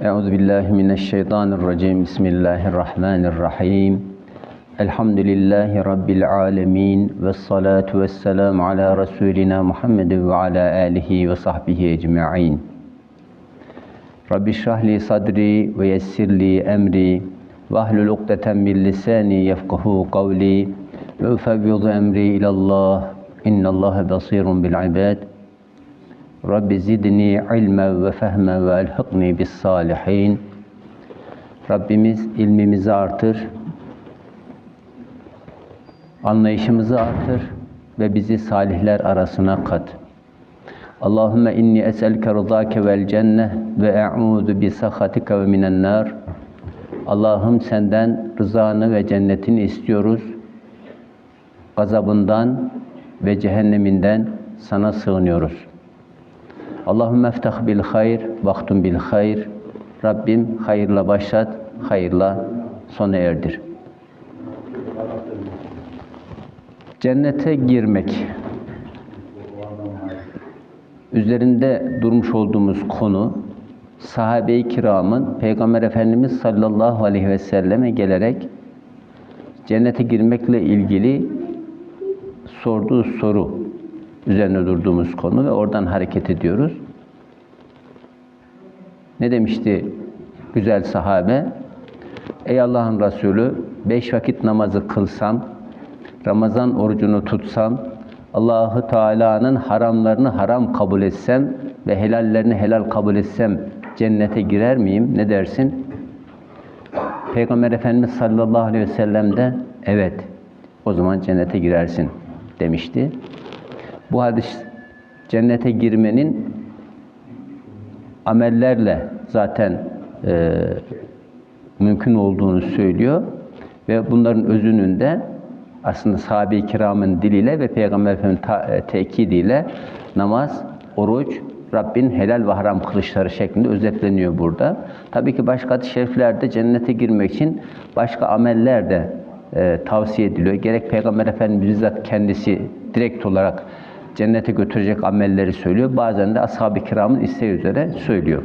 Euzu billahi mineşşeytanirracim. Bismillahirrahmanirrahim. Elhamdülillahi rabbil alamin ve salatu vesselam ala rasulina Muhammed ve ala alihi ve sahbihi ecmaîn. Rabbi şrah li sadri ve yessir li emri ve ahlul ukdeten min lisani yefkahu kavli ve ufevvidu emri ilallah. İnnallâhe basirun bil ibad. Rabbi zidni ilme ve fehme ve elhikni bis salihin. Rabbimiz ilmimizi artır, anlayışımızı artır ve bizi salihler arasına kat. Allahümme inni eselke rızake vel cenne ve e'udu bi sahatike ve minen nar. Allah'ım senden rızanı ve cennetini istiyoruz. Gazabından ve cehenneminden sana sığınıyoruz. Allahümme eftah bil hayr, vaktun bil hayr. Rabbim hayırla başlat, hayırla sona erdir. Cennete girmek. Üzerinde durmuş olduğumuz konu sahabe-i kiramın Peygamber Efendimiz sallallahu aleyhi ve selleme gelerek cennete girmekle ilgili sorduğu soru üzerine durduğumuz konu ve oradan hareket ediyoruz. Ne demişti güzel sahabe? Ey Allah'ın Resulü, beş vakit namazı kılsam, Ramazan orucunu tutsam, Allahu Teala'nın haramlarını haram kabul etsem ve helallerini helal kabul etsem cennete girer miyim? Ne dersin? Peygamber Efendimiz sallallahu aleyhi ve sellem de evet o zaman cennete girersin demişti. Bu hadis cennete girmenin amellerle zaten e, mümkün olduğunu söylüyor ve bunların özünün de aslında sahabe-i kiramın diliyle ve Peygamber Efendimiz'in ta, tekidiyle namaz, oruç, Rabbin helal ve haram kılışları şeklinde özetleniyor burada. Tabii ki başka hadis-i şeriflerde cennete girmek için başka ameller de e, tavsiye ediliyor. Gerek Peygamber Efendimiz bizzat kendisi direkt olarak cennete götürecek amelleri söylüyor. Bazen de ashab-ı kiramın isteği üzere söylüyor.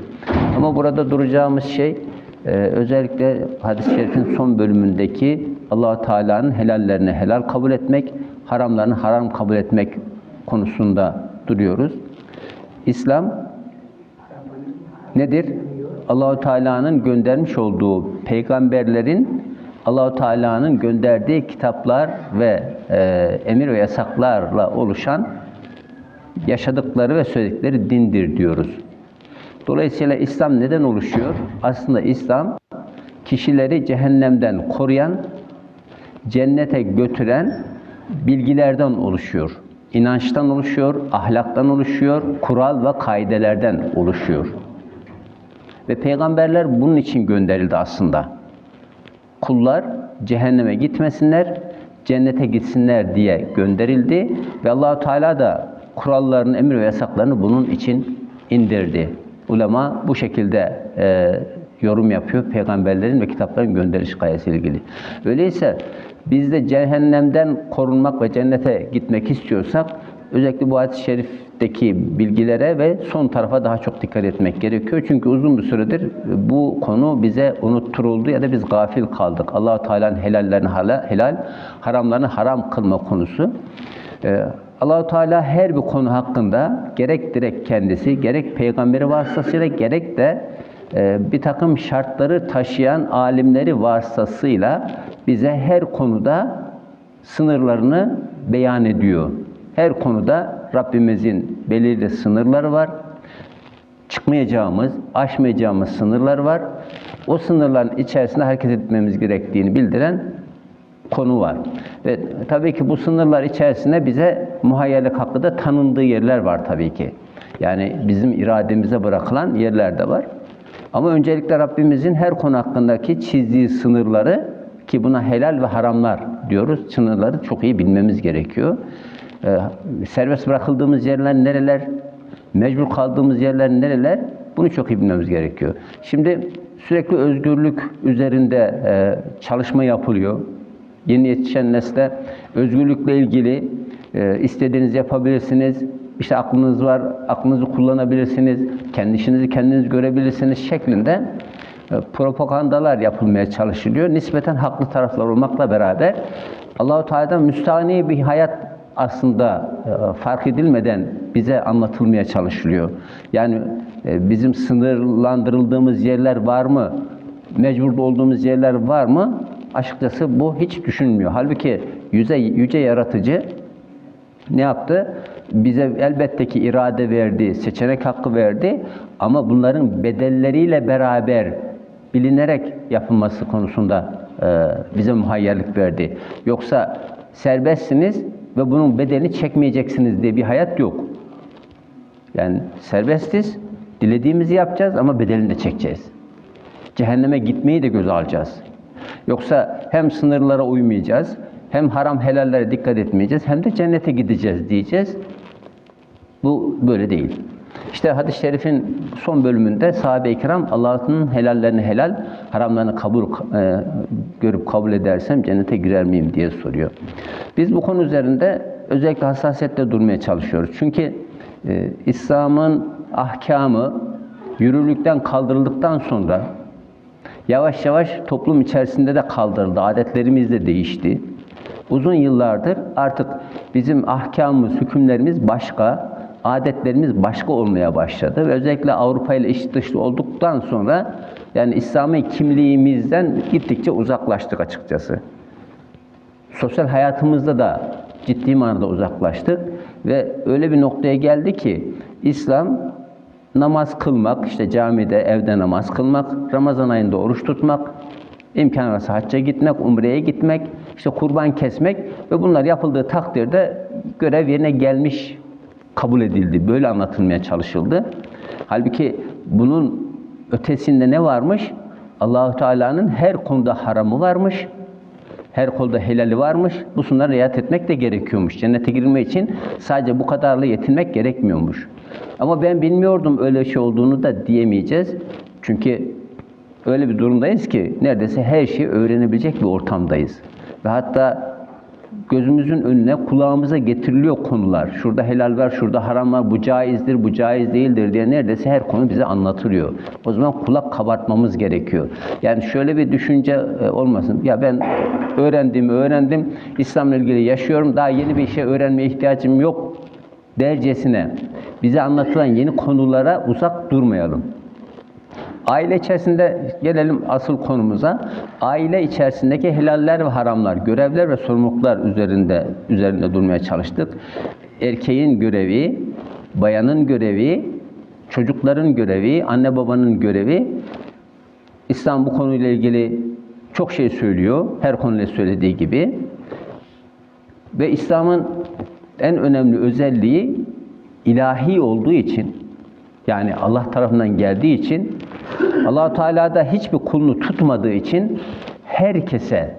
Ama burada duracağımız şey e, özellikle hadis-i şerifin son bölümündeki allah Teala'nın helallerini helal kabul etmek, haramlarını haram kabul etmek konusunda duruyoruz. İslam nedir? Allahu Teala'nın göndermiş olduğu peygamberlerin Allahu Teala'nın gönderdiği kitaplar ve e, emir ve yasaklarla oluşan yaşadıkları ve söyledikleri dindir diyoruz. Dolayısıyla İslam neden oluşuyor? Aslında İslam kişileri cehennemden koruyan, cennete götüren bilgilerden oluşuyor. İnançtan oluşuyor, ahlaktan oluşuyor, kural ve kaidelerden oluşuyor. Ve peygamberler bunun için gönderildi aslında. Kullar cehenneme gitmesinler, cennete gitsinler diye gönderildi ve Allahu Teala da kurallarını, emir ve yasaklarını bunun için indirdi. Ulema bu şekilde e, yorum yapıyor peygamberlerin ve kitapların gönderiş gayesiyle ilgili. Öyleyse biz de cehennemden korunmak ve cennete gitmek istiyorsak özellikle bu hadis-i şerifteki bilgilere ve son tarafa daha çok dikkat etmek gerekiyor. Çünkü uzun bir süredir bu konu bize unutturuldu ya da biz gafil kaldık. allah Teala'nın helallerini helal, haramlarını haram kılma konusu. Ee, Allahu Teala her bir konu hakkında gerek direkt kendisi, gerek peygamberi vasıtasıyla, gerek de e, bir takım şartları taşıyan alimleri vasıtasıyla bize her konuda sınırlarını beyan ediyor. Her konuda Rabbimizin belirli sınırları var. Çıkmayacağımız, aşmayacağımız sınırlar var. O sınırların içerisinde hareket etmemiz gerektiğini bildiren konu var. Ve tabii ki bu sınırlar içerisinde bize muhayyerlik hakkı da tanındığı yerler var tabii ki. Yani bizim irademize bırakılan yerler de var. Ama öncelikle Rabbimizin her konu hakkındaki çizdiği sınırları ki buna helal ve haramlar diyoruz. Sınırları çok iyi bilmemiz gerekiyor. Ee, serbest bırakıldığımız yerler nereler? Mecbur kaldığımız yerler nereler? Bunu çok iyi bilmemiz gerekiyor. Şimdi sürekli özgürlük üzerinde e, çalışma yapılıyor. Yeni yetişen nesle özgürlükle ilgili e, istediğiniz yapabilirsiniz, işte aklınız var, aklınızı kullanabilirsiniz, kendi işinizi kendiniz görebilirsiniz şeklinde e, propagandalar yapılmaya çalışılıyor. Nispeten haklı taraflar olmakla beraber Allahu Teala'dan müstahni bir hayat aslında e, fark edilmeden bize anlatılmaya çalışılıyor. Yani e, bizim sınırlandırıldığımız yerler var mı? Mecbur olduğumuz yerler var mı? Açıkçası bu hiç düşünmüyor. Halbuki yüze, yüce yaratıcı ne yaptı? Bize elbette ki irade verdi, seçenek hakkı verdi ama bunların bedelleriyle beraber bilinerek yapılması konusunda e, bize muhayyerlik verdi. Yoksa serbestsiniz ve bunun bedelini çekmeyeceksiniz diye bir hayat yok. Yani serbestiz, dilediğimizi yapacağız ama bedelini de çekeceğiz. Cehenneme gitmeyi de göze alacağız. Yoksa hem sınırlara uymayacağız, hem haram helallere dikkat etmeyeceğiz, hem de cennete gideceğiz diyeceğiz. Bu böyle değil. İşte hadis-i şerifin son bölümünde sahabe-i kiram Allah'ın helallerini helal, haramlarını kabul e, görüp kabul edersem cennete girer miyim diye soruyor. Biz bu konu üzerinde özellikle hassasiyetle durmaya çalışıyoruz. Çünkü e, İslam'ın ahkamı yürürlükten kaldırıldıktan sonra yavaş yavaş toplum içerisinde de kaldırıldı. Adetlerimiz de değişti. Uzun yıllardır artık bizim ahkamımız, hükümlerimiz başka, adetlerimiz başka olmaya başladı. Ve özellikle Avrupa ile iç dışlı olduktan sonra yani İslami kimliğimizden gittikçe uzaklaştık açıkçası. Sosyal hayatımızda da ciddi manada uzaklaştık ve öyle bir noktaya geldi ki İslam namaz kılmak, işte camide, evde namaz kılmak, Ramazan ayında oruç tutmak, imkan varsa hacca gitmek, umreye gitmek, işte kurban kesmek ve bunlar yapıldığı takdirde görev yerine gelmiş kabul edildi. Böyle anlatılmaya çalışıldı. Halbuki bunun ötesinde ne varmış? Allahu Teala'nın her konuda haramı varmış. Her konuda helali varmış. Bu sunlara riayet etmek de gerekiyormuş. Cennete girme için sadece bu kadarla yetinmek gerekmiyormuş. Ama ben bilmiyordum öyle şey olduğunu da diyemeyeceğiz. Çünkü öyle bir durumdayız ki neredeyse her şeyi öğrenebilecek bir ortamdayız. Ve hatta gözümüzün önüne, kulağımıza getiriliyor konular. Şurada helal var, şurada haram var, bu caizdir, bu caiz değildir diye neredeyse her konu bize anlatılıyor. O zaman kulak kabartmamız gerekiyor. Yani şöyle bir düşünce e, olmasın. Ya ben öğrendim, öğrendim, İslam'la ilgili yaşıyorum, daha yeni bir şey öğrenmeye ihtiyacım yok dercesine bize anlatılan yeni konulara uzak durmayalım. Aile içerisinde gelelim asıl konumuza. Aile içerisindeki helaller ve haramlar, görevler ve sorumluluklar üzerinde üzerinde durmaya çalıştık. Erkeğin görevi, bayanın görevi, çocukların görevi, anne babanın görevi. İslam bu konuyla ilgili çok şey söylüyor. Her konuyla söylediği gibi. Ve İslam'ın en önemli özelliği ilahi olduğu için yani Allah tarafından geldiği için allah Teala da hiçbir kulunu tutmadığı için herkese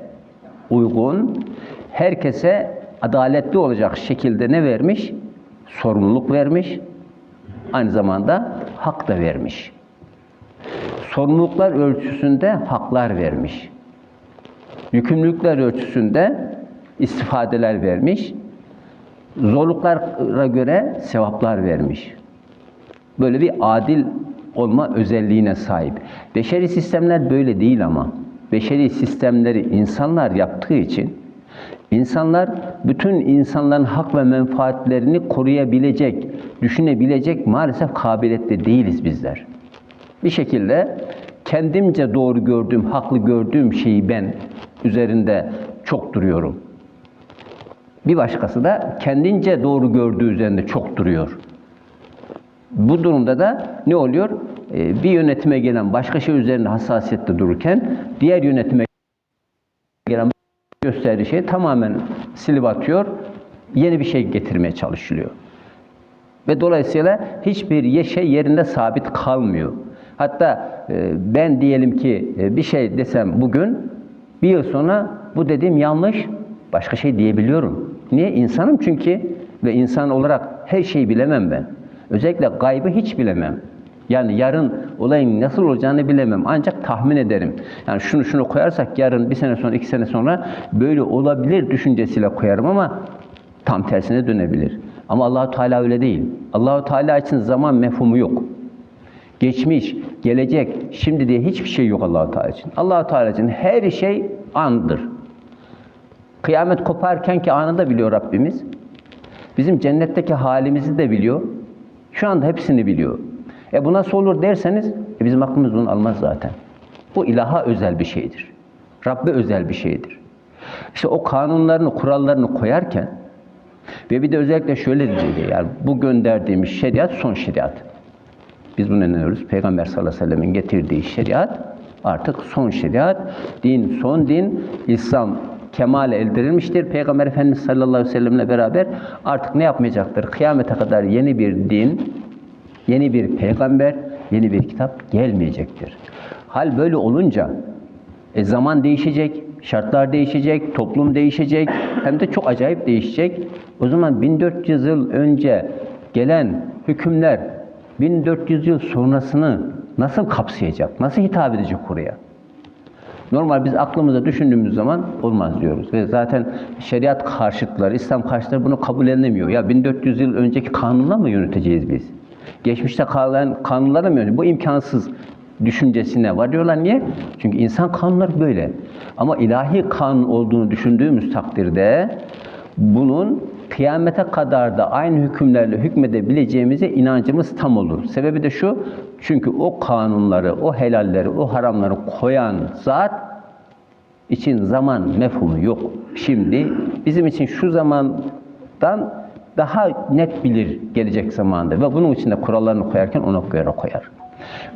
uygun, herkese adaletli olacak şekilde ne vermiş? Sorumluluk vermiş. Aynı zamanda hak da vermiş. Sorumluluklar ölçüsünde haklar vermiş. Yükümlülükler ölçüsünde istifadeler vermiş. Zorluklara göre sevaplar vermiş. Böyle bir adil olma özelliğine sahip. Beşeri sistemler böyle değil ama. Beşeri sistemleri insanlar yaptığı için insanlar bütün insanların hak ve menfaatlerini koruyabilecek, düşünebilecek maalesef kabiliyette değiliz bizler. Bir şekilde kendimce doğru gördüğüm, haklı gördüğüm şeyi ben üzerinde çok duruyorum. Bir başkası da kendince doğru gördüğü üzerinde çok duruyor. Bu durumda da ne oluyor? Ee, bir yönetime gelen başka şey üzerinde hassasiyette dururken diğer yönetime gelen gösterdiği şey tamamen silip atıyor. Yeni bir şey getirmeye çalışılıyor. Ve dolayısıyla hiçbir şey yerinde sabit kalmıyor. Hatta e, ben diyelim ki e, bir şey desem bugün bir yıl sonra bu dediğim yanlış başka şey diyebiliyorum. Niye? İnsanım çünkü ve insan olarak her şeyi bilemem ben. Özellikle gaybı hiç bilemem. Yani yarın olayın nasıl olacağını bilemem. Ancak tahmin ederim. Yani şunu şunu koyarsak yarın bir sene sonra, iki sene sonra böyle olabilir düşüncesiyle koyarım ama tam tersine dönebilir. Ama Allahu Teala öyle değil. Allahu Teala için zaman mefhumu yok. Geçmiş, gelecek, şimdi diye hiçbir şey yok Allahu Teala için. Allahu Teala için her şey andır. Kıyamet koparken ki anında biliyor Rabbimiz. Bizim cennetteki halimizi de biliyor. Şu anda hepsini biliyor. E bu nasıl olur derseniz e bizim aklımız bunu almaz zaten. Bu ilaha özel bir şeydir. Rabbe özel bir şeydir. İşte o kanunlarını, kurallarını koyarken ve bir de özellikle şöyle diyeceği yani bu gönderdiğimiz şeriat son şeriat. Biz bunu inanıyoruz. Peygamber sallallahu aleyhi ve sellemin getirdiği şeriat artık son şeriat. Din son din. İslam kemale eldirilmiştir. Peygamber Efendimiz sallallahu aleyhi ve sellemle beraber artık ne yapmayacaktır? Kıyamete kadar yeni bir din, yeni bir peygamber, yeni bir kitap gelmeyecektir. Hal böyle olunca e, zaman değişecek, şartlar değişecek, toplum değişecek, hem de çok acayip değişecek. O zaman 1400 yıl önce gelen hükümler 1400 yıl sonrasını nasıl kapsayacak, nasıl hitap edecek oraya? Normal biz aklımıza düşündüğümüz zaman olmaz diyoruz. Ve zaten şeriat karşıtları, İslam karşıtları bunu kabul edemiyor. Ya 1400 yıl önceki kanunla mı yöneteceğiz biz? Geçmişte kalan kanunlarla mı yöneteceğiz? Bu imkansız düşüncesine varıyorlar. Niye? Çünkü insan kanunları böyle. Ama ilahi kanun olduğunu düşündüğümüz takdirde bunun kıyamete kadar da aynı hükümlerle hükmedebileceğimize inancımız tam olur. Sebebi de şu, çünkü o kanunları, o helalleri, o haramları koyan zat için zaman mefhumu yok. Şimdi bizim için şu zamandan daha net bilir gelecek zamanda ve bunun için de kurallarını koyarken ona göre koyar.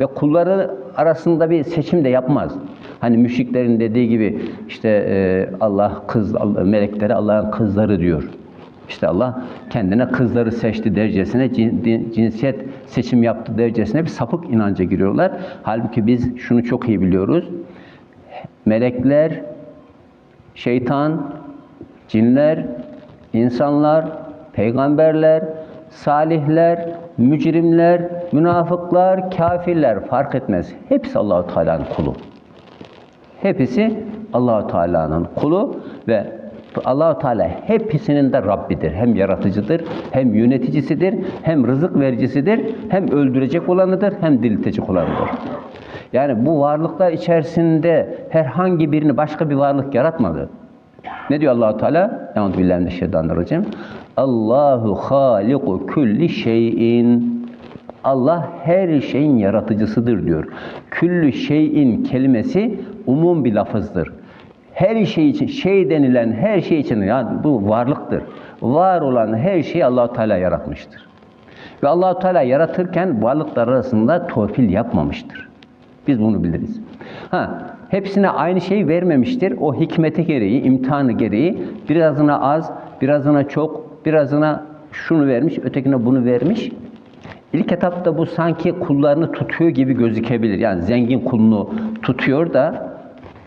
Ve kulları arasında bir seçim de yapmaz. Hani müşriklerin dediği gibi işte Allah kız melekleri Allah'ın kızları diyor. İşte Allah kendine kızları seçti derecesine, cinsiyet seçim yaptı derecesine bir sapık inanca giriyorlar. Halbuki biz şunu çok iyi biliyoruz. Melekler, şeytan, cinler, insanlar, peygamberler, salihler, mücrimler, münafıklar, kafirler fark etmez. Hepsi Allahu Teala'nın kulu. Hepsi Allahu Teala'nın kulu ve Allahu Teala hepsinin de Rabbidir. Hem yaratıcıdır, hem yöneticisidir, hem rızık vericisidir, hem öldürecek olanıdır, hem diriltecek olanıdır. Yani bu varlıklar içerisinde herhangi birini başka bir varlık yaratmadı. Ne diyor Allahu Teala? Euzu billahi mineşşeytanirracim. Allahu haliku kulli şeyin. Allah her şeyin yaratıcısıdır diyor. Küllü şeyin kelimesi umum bir lafızdır. Her şey için, şey denilen her şey için yani bu varlıktır. Var olan her şeyi Allahu Teala yaratmıştır. Ve Allahu Teala yaratırken varlıklar arasında torpil yapmamıştır. Biz bunu biliriz. Ha, hepsine aynı şey vermemiştir. O hikmeti gereği, imtihanı gereği birazına az, birazına çok, birazına şunu vermiş, ötekine bunu vermiş. İlk etapta bu sanki kullarını tutuyor gibi gözükebilir. Yani zengin kulunu tutuyor da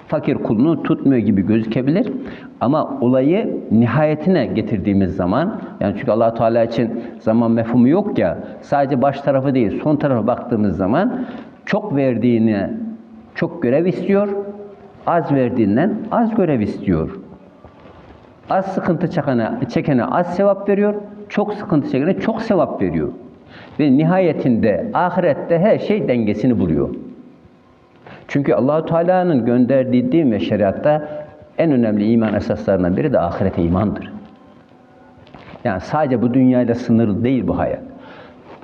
fakir kulunu tutmuyor gibi gözükebilir. Ama olayı nihayetine getirdiğimiz zaman yani çünkü Allah Teala için zaman mefhumu yok ya sadece baş tarafı değil son tarafa baktığımız zaman çok verdiğini çok görev istiyor. Az verdiğinden az görev istiyor. Az sıkıntı çekene, çekene az sevap veriyor. Çok sıkıntı çekene çok sevap veriyor. Ve nihayetinde ahirette her şey dengesini buluyor. Çünkü Allahu Teala'nın gönderdiği din ve şeriatta en önemli iman esaslarından biri de ahirete imandır. Yani sadece bu dünyayla sınırlı değil bu hayat.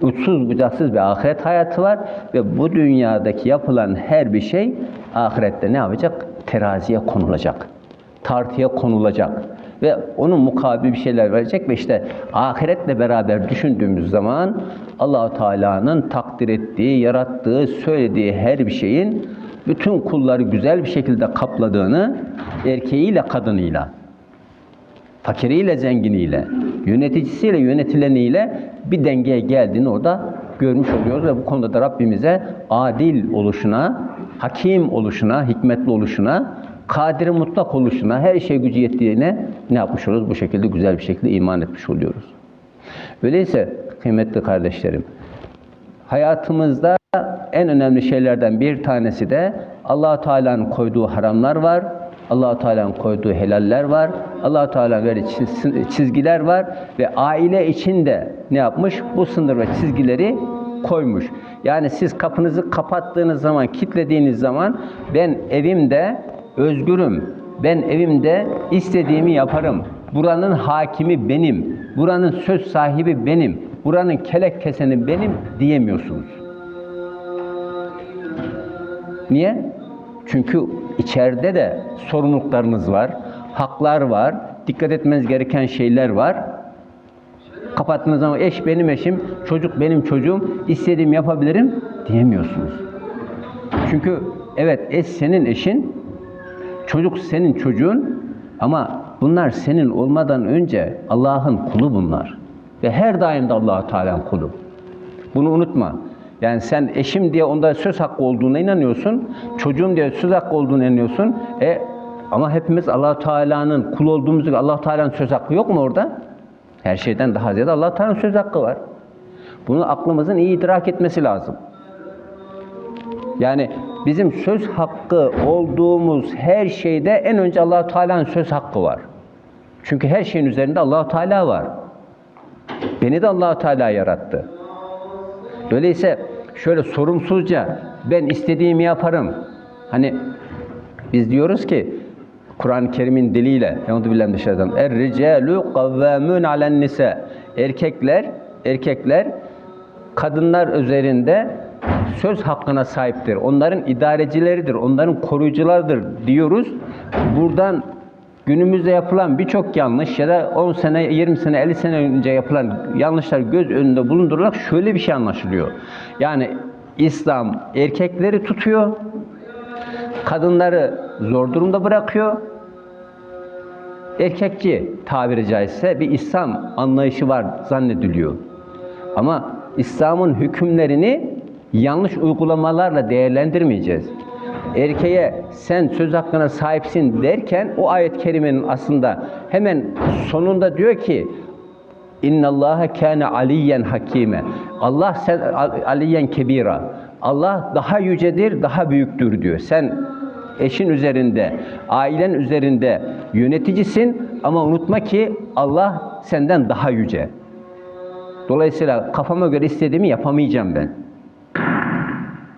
Uçsuz bucaksız bir ahiret hayatı var ve bu dünyadaki yapılan her bir şey ahirette ne yapacak? Teraziye konulacak. Tartıya konulacak. Ve onun mukabil bir şeyler verecek ve işte ahiretle beraber düşündüğümüz zaman Allahu Teala'nın takdir ettiği, yarattığı, söylediği her bir şeyin bütün kulları güzel bir şekilde kapladığını erkeğiyle kadınıyla, fakiriyle zenginiyle, yöneticisiyle yönetileniyle bir dengeye geldiğini orada görmüş oluyoruz ve bu konuda da Rabbimize adil oluşuna, hakim oluşuna, hikmetli oluşuna, kadir mutlak oluşuna, her şey gücü yettiğine ne yapmış oluyoruz? Bu şekilde güzel bir şekilde iman etmiş oluyoruz. Öyleyse kıymetli kardeşlerim, hayatımızda en önemli şeylerden bir tanesi de allah Teala'nın koyduğu haramlar var. allah Teala'nın koyduğu helaller var. allah Teala'nın verdiği çiz- çizgiler var. Ve aile içinde ne yapmış? Bu sınır ve çizgileri koymuş. Yani siz kapınızı kapattığınız zaman, kilitlediğiniz zaman ben evimde özgürüm. Ben evimde istediğimi yaparım. Buranın hakimi benim. Buranın söz sahibi benim. Buranın kelek keseni benim diyemiyorsunuz. Niye? Çünkü içeride de sorumluluklarınız var, haklar var, dikkat etmeniz gereken şeyler var. Kapattığınız zaman eş benim eşim, çocuk benim çocuğum, istediğimi yapabilirim diyemiyorsunuz. Çünkü evet eş senin eşin, çocuk senin çocuğun ama bunlar senin olmadan önce Allah'ın kulu bunlar. Ve her daim de Allah-u Teala'nın kulu. Bunu unutma. Yani sen eşim diye onda söz hakkı olduğuna inanıyorsun. Çocuğum diye söz hakkı olduğuna inanıyorsun. E ama hepimiz Allah Teala'nın kul olduğumuzu Allah Teala'nın söz hakkı yok mu orada? Her şeyden daha ziyade Allah Teala'nın söz hakkı var. Bunu aklımızın iyi idrak etmesi lazım. Yani bizim söz hakkı olduğumuz her şeyde en önce Allah Teala'nın söz hakkı var. Çünkü her şeyin üzerinde Allah Teala var. Beni de Allah Teala yarattı. Dolayısıyla şöyle sorumsuzca ben istediğimi yaparım. Hani biz diyoruz ki Kur'an-ı Kerim'in diliyle Euzu billahi mineşşeytanirracim. Er-ricalu kavvamun alen nisa. Erkekler erkekler kadınlar üzerinde söz hakkına sahiptir. Onların idarecileridir, onların koruyucularıdır diyoruz. Buradan günümüzde yapılan birçok yanlış ya da 10 sene, 20 sene, 50 sene önce yapılan yanlışlar göz önünde bulundurularak şöyle bir şey anlaşılıyor. Yani İslam erkekleri tutuyor, kadınları zor durumda bırakıyor. Erkekçi tabiri caizse bir İslam anlayışı var zannediliyor. Ama İslam'ın hükümlerini yanlış uygulamalarla değerlendirmeyeceğiz. Erkeğe sen söz hakkına sahipsin derken o ayet-i kerimenin aslında hemen sonunda diyor ki İnna Allaha kana aliyen hakime. Allah sen aliyen kebira. Allah daha yücedir, daha büyüktür diyor. Sen eşin üzerinde, ailen üzerinde yöneticisin ama unutma ki Allah senden daha yüce. Dolayısıyla kafama göre istediğimi yapamayacağım ben.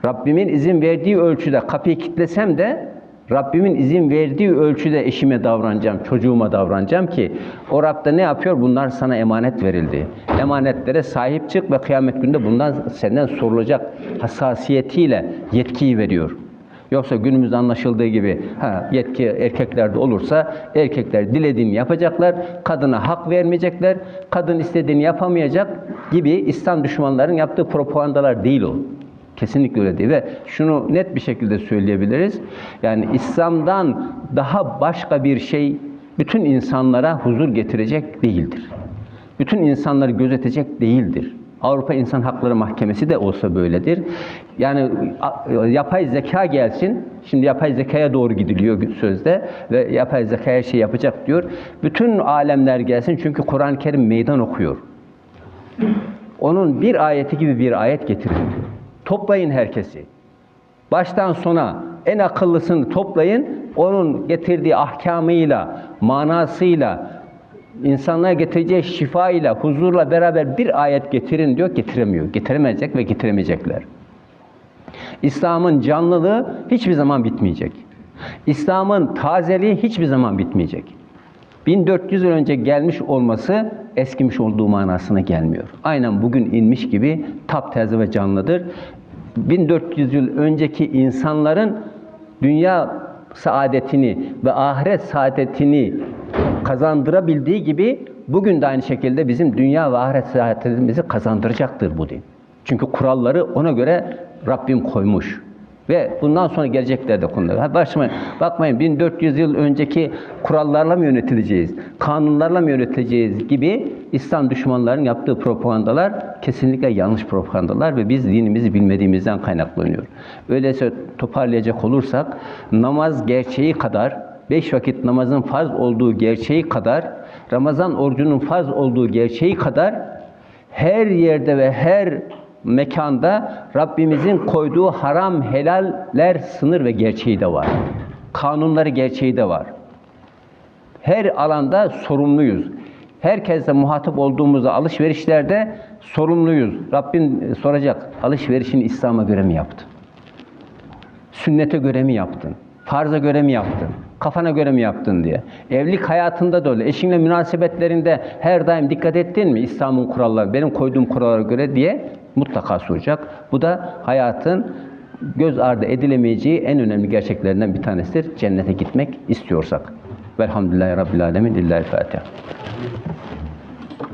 Rabbimin izin verdiği ölçüde kapıyı kilitlesem de Rabbimin izin verdiği ölçüde eşime davranacağım, çocuğuma davranacağım ki o Rab da ne yapıyor? Bunlar sana emanet verildi. Emanetlere sahip çık ve kıyamet günde bundan senden sorulacak hassasiyetiyle yetkiyi veriyor. Yoksa günümüzde anlaşıldığı gibi ha, yetki erkeklerde olursa erkekler dilediğini yapacaklar, kadına hak vermeyecekler, kadın istediğini yapamayacak gibi İslam düşmanlarının yaptığı propagandalar değil o. Kesinlikle öyle değil ve şunu net bir şekilde söyleyebiliriz. Yani İslam'dan daha başka bir şey bütün insanlara huzur getirecek değildir. Bütün insanları gözetecek değildir. Avrupa İnsan Hakları Mahkemesi de olsa böyledir. Yani yapay zeka gelsin. Şimdi yapay zekaya doğru gidiliyor sözde ve yapay zeka her şey yapacak diyor. Bütün alemler gelsin çünkü Kur'an-ı Kerim meydan okuyor. Onun bir ayeti gibi bir ayet getirin. Toplayın herkesi. Baştan sona en akıllısını toplayın. Onun getirdiği ahkamıyla, manasıyla, insanlara getireceği şifayla, huzurla beraber bir ayet getirin diyor, getiremiyor. Getiremeyecek ve getiremeyecekler. İslam'ın canlılığı hiçbir zaman bitmeyecek. İslam'ın tazeliği hiçbir zaman bitmeyecek. 1400 yıl önce gelmiş olması eskimiş olduğu manasına gelmiyor. Aynen bugün inmiş gibi taptaze ve canlıdır. 1400 yıl önceki insanların dünya saadetini ve ahiret saadetini kazandırabildiği gibi bugün de aynı şekilde bizim dünya ve ahiret saadetimizi kazandıracaktır bu din. Çünkü kuralları ona göre Rabbim koymuş. Ve bundan sonra gelecekler de konular. Başıma, bakmayın 1400 yıl önceki kurallarla mı yönetileceğiz, kanunlarla mı yönetileceğiz gibi İslam düşmanlarının yaptığı propagandalar kesinlikle yanlış propagandalar ve biz dinimizi bilmediğimizden kaynaklanıyor. Öyleyse toparlayacak olursak namaz gerçeği kadar, beş vakit namazın farz olduğu gerçeği kadar, Ramazan orucunun farz olduğu gerçeği kadar her yerde ve her mekanda Rabbimizin koyduğu haram helaller sınır ve gerçeği de var. kanunları gerçeği de var. Her alanda sorumluyuz. Herkesle muhatap olduğumuzda alışverişlerde sorumluyuz. Rabbim soracak, alışverişini İslam'a göre mi yaptın? Sünnete göre mi yaptın? Farza göre mi yaptın? Kafana göre mi yaptın diye. Evlilik hayatında da öyle. Eşinle münasebetlerinde her daim dikkat ettin mi? İslam'ın kuralları, benim koyduğum kurallara göre diye mutlaka soracak. Bu da hayatın göz ardı edilemeyeceği en önemli gerçeklerinden bir tanesidir. Cennete gitmek istiyorsak. Velhamdülillahi Rabbil Alemin. Lillahi Fatiha.